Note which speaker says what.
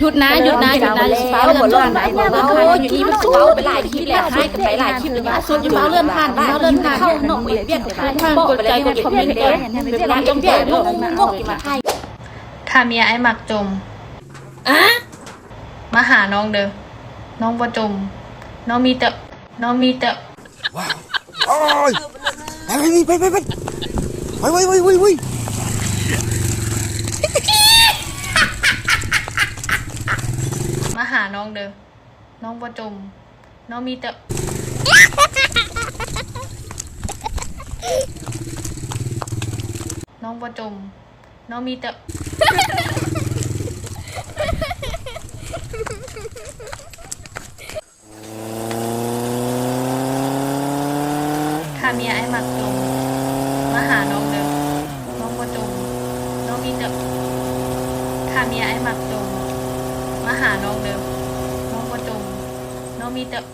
Speaker 1: หยุดนะหยุดนะหยุดนะเปาเลื่อนผ่านเปาเลื่อนผ่านอยู่นี่มันสู้ไปหลายคลิปแล้วให้กันไปหลายคลิปแล้วสุดอยู่เปาเลื่อนผ่านเปาเลื่อนผ่าน
Speaker 2: เข้าหนองเวียนเวียนเดี๋ยว
Speaker 1: ผ่านกดใจกดคอมเมนต์ก่อน
Speaker 2: เดี๋ยวเราจมเดี๋ยวงงงงกินมาไทย
Speaker 3: ถ้าเมียไอ้หมักจม
Speaker 1: อะ
Speaker 3: มาหาน้องเด้อน้องบ่จม น้องมีแต่น้องมีแต่
Speaker 4: โอ้ยไปไปไปไปไปไปไปไปไปไป
Speaker 3: มา หาน้องเด้อ น้องบ่จม น้องมีแต่ น้องบ่จม น้องมีแต่ ถ้าเมียไอ้หมักจม มาหาน้องเด้อ น้องบ่จม น้องมีแต่ถ้าเมียไอ้หมักจม มาหาน้องเด้อ no meetup